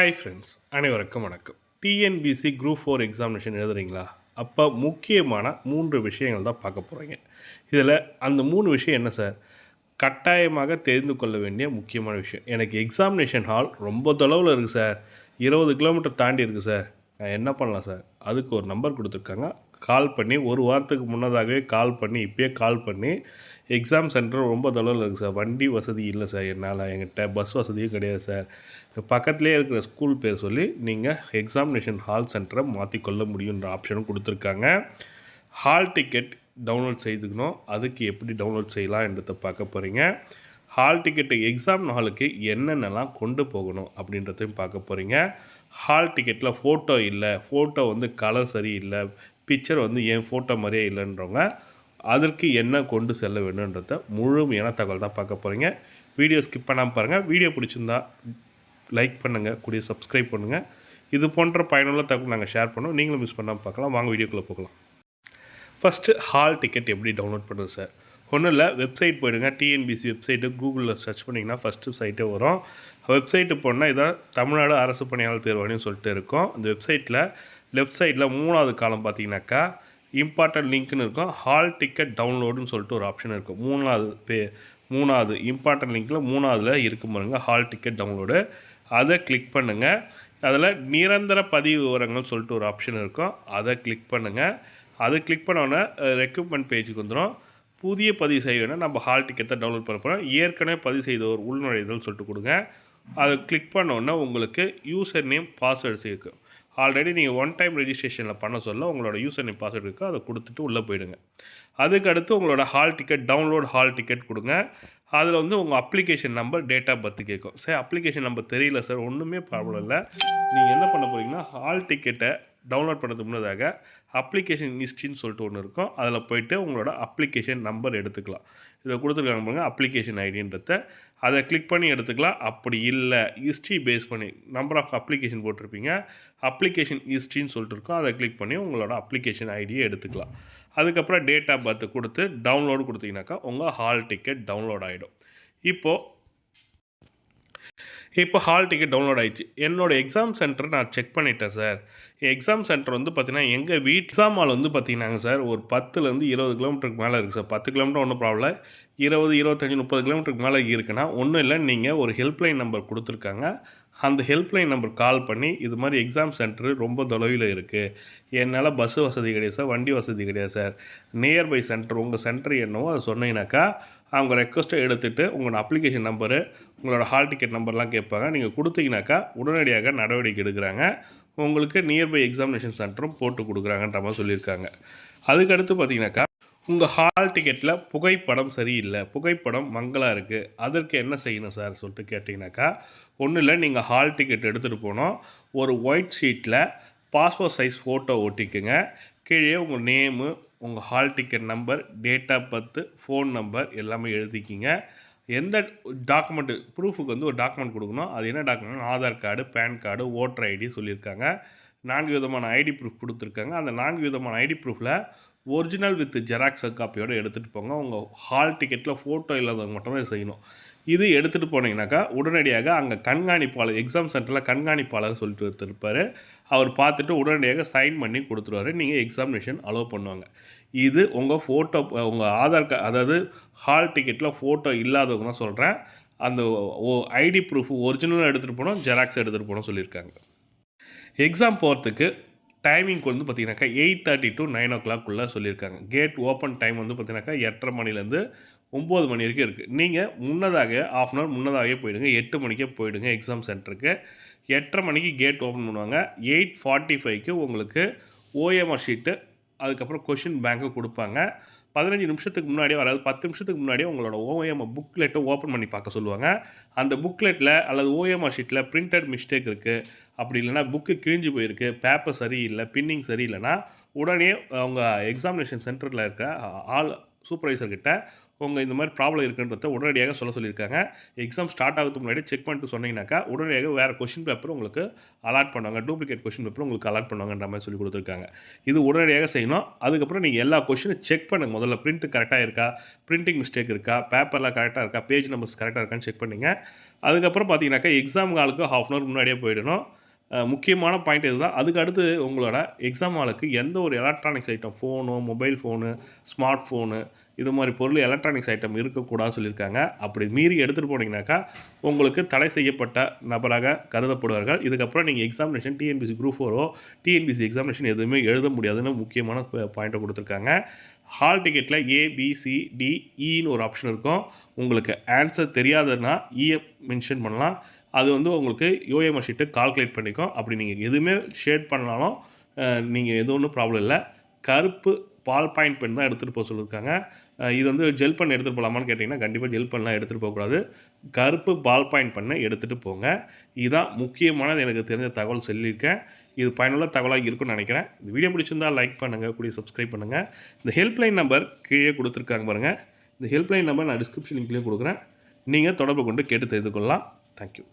Hi friends அனைவருக்கும் வணக்கம். TNPSC group four examination எழுதுறீங்களா? அப்போ முக்கியமான மூன்று விஷயங்கள் தான் பார்க்க போகிறீங்க இதில் அந்த மூணு விஷயம் என்ன சார் கட்டாயமாக தெரிந்து கொள்ள வேண்டிய முக்கியமான விஷயம். எனக்கு எக்ஸாமினேஷன் ஹால் ரொம்ப தொலைவில் இருக்குது சார் இருபது கிலோமீட்டர் தாண்டி இருக்குது சார் நான் என்ன பண்ணலாம் சார் அதுக்கு ஒரு நம்பர் கொடுத்துருக்காங்க. கால் பண்ணி ஒரு வாரத்துக்கு முன்னதாகவே கால் பண்ணி இப்போயே கால் பண்ணி எக்ஸாம் சென்டர் ரொம்ப தொலைவில் இருக்குது சார் வண்டி வசதி இல்லை சார் என்னால். எங்கிட்ட பஸ் வசதியும் கிடையாது சார் பக்கத்துலேயே இருக்கிற ஸ்கூல் பேர் சொல்லி நீங்கள் எக்ஸாமினேஷன் ஹால் சென்டரை மாற்றிக்கொள்ள முடியுன்ற ஆப்ஷனும் கொடுத்துருக்காங்க. ஹால் டிக்கெட் டவுன்லோட் செய்துக்கணும். அதுக்கு எப்படி டவுன்லோட் செய்யலாம் என்றதை பார்க்க போகிறீங்க ஹால் டிக்கெட்டு எக்ஸாம் ஹாலுக்கு என்னென்னலாம் கொண்டு போகணும் அப்படின்றதையும் பார்க்க போகிறீங்க ஹால் டிக்கெட்டில் ஃபோட்டோ இல்லை. ஃபோட்டோ வந்து கலர் சரியில்லை. பிக்சர் வந்து என் ஃபோட்டோ மாதிரியே இல்லைன்றவங்க அதற்கு என்ன கொண்டு செல்ல வேணுன்றத முழுமையான தகவல் தான் பார்க்க போகிறீங்க வீடியோ ஸ்கிப் பண்ணாமல் பாருங்கள் வீடியோ பிடிச்சிருந்தா லைக் பண்ணுங்கள் கூடிய சப்ஸ்கிரைப் பண்ணுங்கள் இது போன்ற பயனுள்ள தகவல் நாங்கள் ஷேர் பண்ணோம் நீங்களும் மிஸ் பண்ணாமல் பார்க்கலாம். வாங்க வீடியோக்குள்ளே போகலாம். ஃபஸ்ட்டு ஹால் டிக்கெட் எப்படி டவுன்லோட் பண்ணுறது சார் ஒன்றும் இல்லை வெப்சைட் போயிடுங்க. டிஎன்பிசி வெப்சைட்டு கூகுளில் சர்ச் பண்ணிங்கன்னா ஃபஸ்ட்டு சைட்டே வரும். வெப்சைட்டு போனால் இதான் தமிழ்நாடு அரசு பணியாளர் தேர்வாணின்னு சொல்லிட்டு இருக்கும். அந்த வெப்சைட்டில் லெஃப்ட் சைடில் மூணாவது காலம் பார்த்தீங்கன்னாக்கா இம்பார்ட்டன்ட் லிங்க்னு இருக்கும். ஹால் டிக்கெட் டவுன்லோடுன்னு சொல்லிட்டு ஒரு ஆப்ஷன் இருக்கும். மூணாவது பே மூணாவது இம்பார்ட்டன்ட் லிங்க்கில் மூணாவதில் இருக்கும் பாருங்க ஹால் டிக்கெட் டவுன்லோடு அதை கிளிக் பண்ணுங்கள் அதில் நிரந்தர பதிவு விவரங்கள்னு சொல்லிட்டு ஒரு ஆப்ஷன் இருக்கும். அதை கிளிக் பண்ணுங்கள் அதை கிளிக் பண்ணோன்னே ரெக்யூப்மெண்ட் பேஜுக்கு வந்துடும் புதிய பதிவு செய்ய நம்ம ஹால் டிக்கெட்டை டவுன்லோட் பண்ண போகிறோம் ஏற்கனவே பதிவு செய்த ஒரு உள்நுழைதல் சொல்லிட்டு கொடுங்க. அதை கிளிக் பண்ணோன்னே உங்களுக்கு யூசர் நேம் பாஸ்வேர்டு இருக்கும் ஆல்ரெடி நீங்கள் ஒன் டைம் ரெஜிஸ்ட்ரேஷனில் பண்ண சொல்ல உங்களோட யூசர் நேம் பாஸ்வேர்டு இருக்குது அதை கொடுத்துட்டு உள்ளே போயிடுங்க. அதுக்கு அடுத்து உங்களோட hall ticket download hall ticket கொடுங்க. அதில் வந்து உங்கள் அப்ளிகேஷன் நம்பர் டேட் ஆஃப் கேட்கும் சார் அப்ளிகேஷன் நம்பர் தெரியல சார் ஒன்றுமே ப்ராப்ளம் இல்லை. நீங்கள் என்ன பண்ண போகிறீங்கன்னா ஹால் டிக்கெட்டை டவுன்லோட் பண்ணுறதுக்கு முன்னதாக அப்ளிகேஷன் ஹிஸ்ட்ரின்னு சொல்லிட்டு ஒன்று இருக்கும். அதில் போயிட்டு உங்களோட அப்ளிகேஷன் நம்பர் எடுத்துக்கலாம். இதை கொடுத்துருக்காங்க பாருங்கள் அப்ளிகேஷன் ஐடின்றத அதை கிளிக் பண்ணி எடுத்துக்கலாம். அப்படி இல்லை. ஹிஸ்ட்ரி பேஸ் பண்ணி நம்பர் ஆஃப் அப்ளிகேஷன் போட்டிருப்பீங்க. அப்ளிகேஷன் ஹிஸ்ட்ரின்னு சொல்லிட்டு இருக்கோம். அதை கிளிக் பண்ணி உங்களோட அப்ளிகேஷன் ஐடியை எடுத்துக்கலாம். அதுக்கப்புறம் டேட் ஆஃப் பர்த் கொடுத்து டவுன்லோடு கொடுத்தீங்கனாக்கா உங்கள் ஹால் டிக்கெட் டவுன்லோட் ஆகிடும் இப்போது இப்போ ஹால் டிக்கெட் டவுன்லோட் ஆயிடுச்சு. என்னோட எக்ஸாம் சென்டர் நான் செக் பண்ணிட்டேன் சார் எக்ஸாம் சென்டர் வந்து பார்த்தீங்கன்னா எங்கள் வீட் எக்ஸாம் ஹால் வந்து பார்த்தீங்கன்னாங்க சார் ஒரு பத்துலேருந்து இருபது கிலோமீட்டருக்கு மேலே இருக்குது சார் பத்து கிலோமீட்டர் ஒன்றும் ப்ராப்ளம் இருபது இருபத்தஞ்சி முப்பது கிலோமீட்டருக்கு மேலே இருக்குன்னா ஒன்றும் இல்லை. நீங்கள் ஒரு ஹெல்ப்லைன் நம்பர் கொடுத்துருக்காங்க. அந்த ஹெல்ப்லைன் நம்பர் கால் பண்ணி இது மாதிரி எக்ஸாம் சென்டர் ரொம்ப தொலைவில் இருக்குது என்னால் பஸ் வசதி கிடையாது சார் வண்டி வசதி கிடையாது சார் நியர்பை சென்டர் உங்கள் சென்டர் என்னவோ அதை சொன்னீங்கன்னாக்கா அவங்க ரெக்வஸ்ட்டை எடுத்துகிட்டு உங்களோட அப்ளிகேஷன் நம்பரு உங்களோட ஹால் டிக்கெட் நம்பர்லாம் கேட்பாங்க. நீங்கள் கொடுத்தீங்கனாக்கா உடனடியாக நடவடிக்கை எடுக்கிறாங்க. உங்களுக்கு நியர்பை எக்ஸாமினேஷன் சென்டரும் போட்டு கொடுக்குறாங்கன்ற மாதிரி சொல்லியிருக்காங்க. அதுக்கடுத்து பார்த்தீங்கன்னாக்கா உங்கள் ஹால் டிக்கெட்டில் புகைப்படம் சரியில்லை. புகைப்படம் மங்களாக இருக்குது அதற்கு என்ன செய்யணும் சார் சொல்லிட்டு கேட்டிங்கனாக்கா ஒன்றும் இல்லை நீங்கள் ஹால் டிக்கெட் எடுத்துகிட்டு போனோம் ஒரு ஒயிட் ஷீட்டில் பாஸ்போர்ட் சைஸ் ஃபோட்டோ ஒட்டிக்குங்க. கீழே உங்கள் நேமு உங்கள் hall ticket number date of birth phone number எல்லாமே எழுதிக்கிங்க. எந்த டாக்குமெண்ட்டு ப்ரூஃபுக்கு வந்து ஒரு டாக்குமெண்ட் கொடுக்கணும். அது என்ன document Aadhaar card PAN card voter ID சொல்லியிருக்காங்க. நான்கு விதமான ஐடி ப்ரூஃப் கொடுத்துருக்காங்க. அந்த நான்கு விதமான ஐடி ப்ரூஃபில் ஒரிஜினல் வித் ஜெராக்ஸ் காப்பியோடு எடுத்துகிட்டு போங்க. உங்கள் ஹால் டிக்கெட்டில் ஃபோட்டோ இல்லாதவங்க மட்டும்தான் செய்யணும். இது எடுத்துகிட்டு போனீங்கனாக்கா உடனடியாக அங்கே கண்காணிப்பாளர் எக்ஸாம் சென்டரில் கண்காணிப்பாளர் சொல்லிட்டு ஒருத்தர் அவர் பார்த்துட்டு உடனடியாக சைன் பண்ணி கொடுத்துருவாரு. நீங்கள் எக்ஸாமினேஷன் அலோவ் பண்ணுவாங்க. இது உங்கள் ஃபோட்டோ உங்கள் ஆதார் கார்டு அதாவது ஹால் டிக்கெட்டில் ஃபோட்டோ இல்லாதவங்க தான் சொல்கிறேன் அந்த ஐடி ப்ரூஃப் ஒரிஜினலாக எடுத்துகிட்டு போனோம் ஜெராக்ஸ் எடுத்துகிட்டு போனோம் சொல்லியிருக்காங்க. எக்ஸாம் போகிறதுக்கு டைமிங் வந்து பார்த்தீங்கன்னாக்கா எயிட் தேர்ட்டி டு நைன் ஓ கிளாக்குள்ளே சொல்லியிருக்காங்க. கேட் ஓப்பன் டைம் வந்து பார்த்தீங்கன்னாக்கா எட்டரை மணிலேருந்து ஒம்பது மணி வரைக்கும் இருக்குது நீங்கள் முன்னதாக ஆஃப் அன் ஹவர் முன்னதாகவே போயிடுங்க. எட்டு மணிக்கே போயிடுங்க எக்ஸாம் சென்டருக்கு எட்டரை மணிக்கு கேட் ஓப்பன் பண்ணுவாங்க. எயிட் ஃபார்ட்டி ஃபைவ்க்கு உங்களுக்கு ஓஎம்ஆர் ஷீட்டு அதுக்கப்புறம் கொஷின் பேங்க்கு கொடுப்பாங்க. பதினஞ்சு நிமிஷத்துக்கு முன்னாடியே அதாவது பத்து நிமிஷத்துக்கு முன்னாடியே உங்களோட ஓஎம் புக்லெட்டை ஓப்பன் பண்ணி பார்க்க சொல்லுவாங்க. அந்த புக்லெட்டில் அல்லது ஓஎம்ஆர் ஷீட்டில் பிரிண்டட் மிஸ்டேக் இருக்குது அப்படி இல்லைனா புக்கு கிழிஞ்சு போயிருக்கு. பேப்பர் சரியில்லை பின்னிங் சரியில்லைன்னா உடனே அவங்க எக்ஸாமினேஷன் சென்டரில் இருக்க ஆள் சூப்பர்வைசர்கிட்ட உங்கள் இந்த மாதிரி ப்ராப்ளம் இருக்குன்றத உடனடியாக சொல்ல சொல்லியிருக்காங்க. எக்ஸாம் ஸ்டார்ட் ஆகிறதுக்கு முன்னாடி செக் பண்ணிட்டு சொன்னீங்கன்னாக்கா உடனடியாக வேறு கொஷின் பேப்பர் உங்களுக்கு அலாட் பண்ணுவாங்க. டூப்ளிகேட் கொஷின் பேப்பர் உங்களுக்கு அலாட் பண்ணுவாங்கன்ற மாதிரி சொல்லி கொடுத்துருக்காங்க. இது உடனடியாக செய்யணும். அதுக்கப்புறம் நீங்கள் எல்லா கொஷினும் செக் பண்ணுங்கள் முதல்ல பிரிண்ட் கரெக்டாக இருக்கா? பிரிண்டிங் மிஸ்டேக் இருக்கா? பேப்பர்லாம் கரெக்டாக இருக்கா? பேஜ் நம்பர்ஸ் கரெக்டாக இருக்கான்னு செக் பண்ணுங்கள் அதுக்கப்புறம் பார்த்தீங்கன்னாக்கா எக்ஸாம் காலுக்கு ஹாஃப் அன் அவர் முன்னாடியே போயிடணும். முக்கியமான பாயிண்ட் இதுதான். அதுக்கு அடுத்து உங்களோட எக்ஸாம் ஹாலுக்கு எந்த ஒரு electronics item phone mobile phone smart phone இது மாதிரி பொருள் எலக்ட்ரானிக்ஸ் ஐட்டம் இருக்கக்கூடாது சொல்லியிருக்காங்க. அப்படி மீறி எடுத்துகிட்டு போனீங்கன்னாக்கா உங்களுக்கு தடை செய்யப்பட்ட நபராக கருதப்படுவார்கள். இதுக்கப்புறம் நீங்கள் எக்ஸாமினேஷன் டிஎன்பிசி குரூப் ஃபோரோ டிஎன்பிசி எக்ஸாமினேஷன் எதுவுமே எழுத முடியாதுன்னு முக்கியமான பாயிண்ட்டை கொடுத்துருக்காங்க. ஹால் டிக்கெட்டில் ஏபிசிடிஇன்னு e ஒரு ஆப்ஷன் இருக்கும். உங்களுக்கு ஆன்சர் தெரியாதுன்னா e இஎஃப் மென்ஷன் பண்ணலாம். அது வந்து உங்களுக்கு யோஎம்ஆர் ஷீட்டை கால்குலேட் பண்ணிக்கும். அப்படி நீங்கள் எதுவுமே ஷேட் பண்ணாலும் நீங்கள் எது ஒன்றும் ப்ராப்ளம் இல்லை. கருப்பு பால் பாயிண்ட் பென் தான் எடுத்துகிட்டு போக சொல்லியிருக்காங்க. இது வந்து ஜெல் பண்ண எடுத்துகிட்டு போகலாமான்னு கேட்டிங்கன்னா கண்டிப்பாக ஜெல் பண்ணலாம் எடுத்துகிட்டு போகக்கூடாது கருப்பு பால் பாயிண்ட் பண்ணை எடுத்துகிட்டு போங்க. இதுதான் முக்கியமானது. எனக்கு தெரிஞ்ச தகவல் சொல்லியிருக்கேன். இது பயனுள்ள தகவலாக இருக்கும்னு நினைக்கிறேன். இந்த வீடியோ பிடிச்சிருந்தால் லைக் பண்ணுங்கள் கூடிய சப்ஸ்கிரைப் பண்ணுங்கள் இந்த ஹெல்ப்லைன் நம்பர் கீழே கொடுத்துருக்காங்க பாருங்கள் இந்த ஹெல்ப்லைன் நம்பர் நான் டிஸ்கிரிப்ஷன் லிங்க்லேயும் கொடுக்குறேன். நீங்கள் தொடர்பு கொண்டு கேட்டு தெரிந்து கொள்ளலாம். தேங்க்யூ